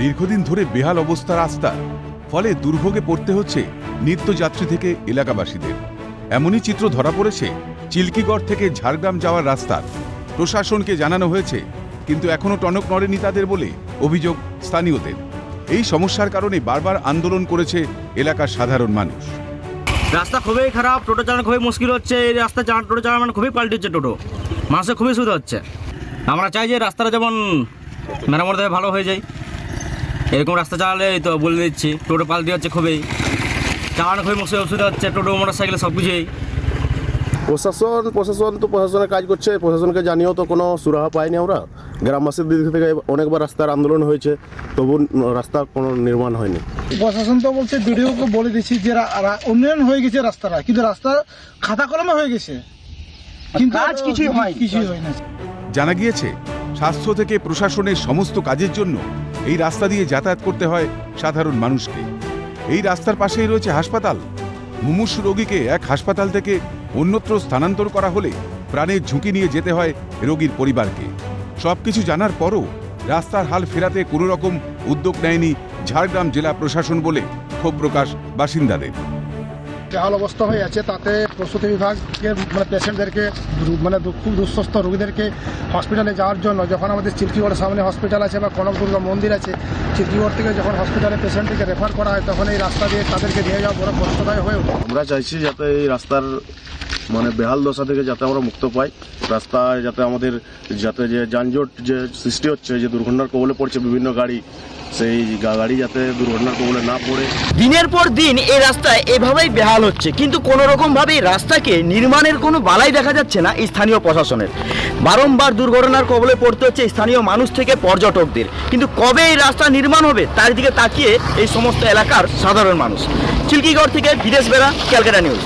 দীর্ঘদিন ধরে বেহাল অবস্থা রাস্তা, ফলে দুর্ভোগে পড়তে হচ্ছে নিত্যযাত্রী থেকে এলাকাবাসীদের। এমনই চিত্র ধরা পড়েছে চিল্কিগড় থেকে ঝাড়গ্রাম যাওয়ার রাস্তার প্রশাসনকে জানানো হয়েছে, কিন্তু এখনও টনক নড়েনি তাদের বলে অভিযোগ স্থানীয়দের। এই সমস্যার কারণে বারবার আন্দোলন করেছে এলাকার সাধারণ মানুষ। রাস্তা খুবই খারাপ, টোটো চালানো খুবই মুশকিল হচ্ছে, এই রাস্তা টোটো চালানো মানে খুবই পাল্টি হচ্ছে টোটো। মানুষের খুবই সুবিধা হচ্ছে। আমরা চাই যে রাস্তাটা যেমন মেরামত ভালো হয়ে যায়। এরকম রাস্তা চালালে এই তো বলে দিচ্ছি টোটো পাল্টি হচ্ছে খুবই। চালানো খুবই অসুবিধা হচ্ছে টোটো মোটর সাইকেল সব কিছুই প্রশাসন প্রশাসন তো প্রশাসনের কাজ করছে প্রশাসনকে জানিয়েও তো কোনো সুরাহা পাইনি আমরা। গ্রামবাসীর দিক থেকে অনেকবার রাস্তার আন্দোলন হয়েছে তবু রাস্তা কোনো নির্মাণ হয়নি। প্রশাসন তো বলছে বিডিওকে বলে দিচ্ছি যে উন্নয়ন হয়ে গেছে রাস্তাটা কিন্তু রাস্তা খাতা কলমে হয়ে গেছে। কিন্তু কাজ কিছুই হয় কিছুই হয় না জানা গিয়েছে স্বাস্থ্য থেকে প্রশাসনের সমস্ত কাজের জন্য এই রাস্তা দিয়ে যাতায়াত করতে হয় সাধারণ মানুষকে। এই রাস্তার পাশেই রয়েছে হাসপাতাল। মুমূর্ষু রোগীকে এক হাসপাতাল থেকে অন্যত্র স্থানান্তর করা হলে প্রাণের ঝুঁকি নিয়ে যেতে হয় রোগীর পরিবারকে। সবকিছু জানার পরও রাস্তার হাল ফেরাতে কোনো রকম উদ্যোগ নেয়নি ঝাড়গ্রাম জেলা প্রশাসন বলে ক্ষোভ প্রকাশ বাসিন্দাদের। বেহাল অবস্থা হয়ে আছে, তাতে প্রসূতি বিভাগের মানে পেশেন্টদেরকে মানে খুব দুঃস্থ রোগীদেরকে হসপিটালে যাওয়ার জন্য, যখন আমাদের চিল্কিগড়ের সামনে হসপিটাল আছে বা কনক দুর্গা মন্দির আছে চিল্কিগড় থেকে যখন হসপিটালে পেশেন্টকে রেফার করা হয়, তখন এই রাস্তা দিয়ে তাদেরকে নিয়ে যাওয়া বড় কষ্টদায় হয়ে ওঠে। আমরা চাইছি যাতে এই রাস্তার মানে বেহাল দশা থেকে যাতে আমরা মুক্ত পাই। রাস্তায় যাতে আমাদের যাতে যে যানজট যে সৃষ্টি হচ্ছে, যে দুর্ঘটনার কবলে পড়ছে বিভিন্ন গাড়ি, সেই গাড়ি যাতে দুর্ঘটনার কবলে না পড়ে। দিনের পর দিন এই রাস্তায় এভাবেই বেহাল হচ্ছে। কিন্তু কোনো রকম ভাবে এই রাস্তাকে নির্মাণের কোনো বালাই দেখা যাচ্ছে না স্থানীয় প্রশাসনের। বারংবার দুর্ঘটনার কবলে পড়তে হচ্ছে স্থানীয় মানুষ থেকে পর্যটকদের। কিন্তু কবে এই রাস্তা নির্মাণ হবে, তার দিকে তাকিয়ে এই সমস্ত এলাকার সাধারণ মানুষ। চিল্কিগড় থেকে বিদেশ বেড়া ক্যালকাটা নিউজ।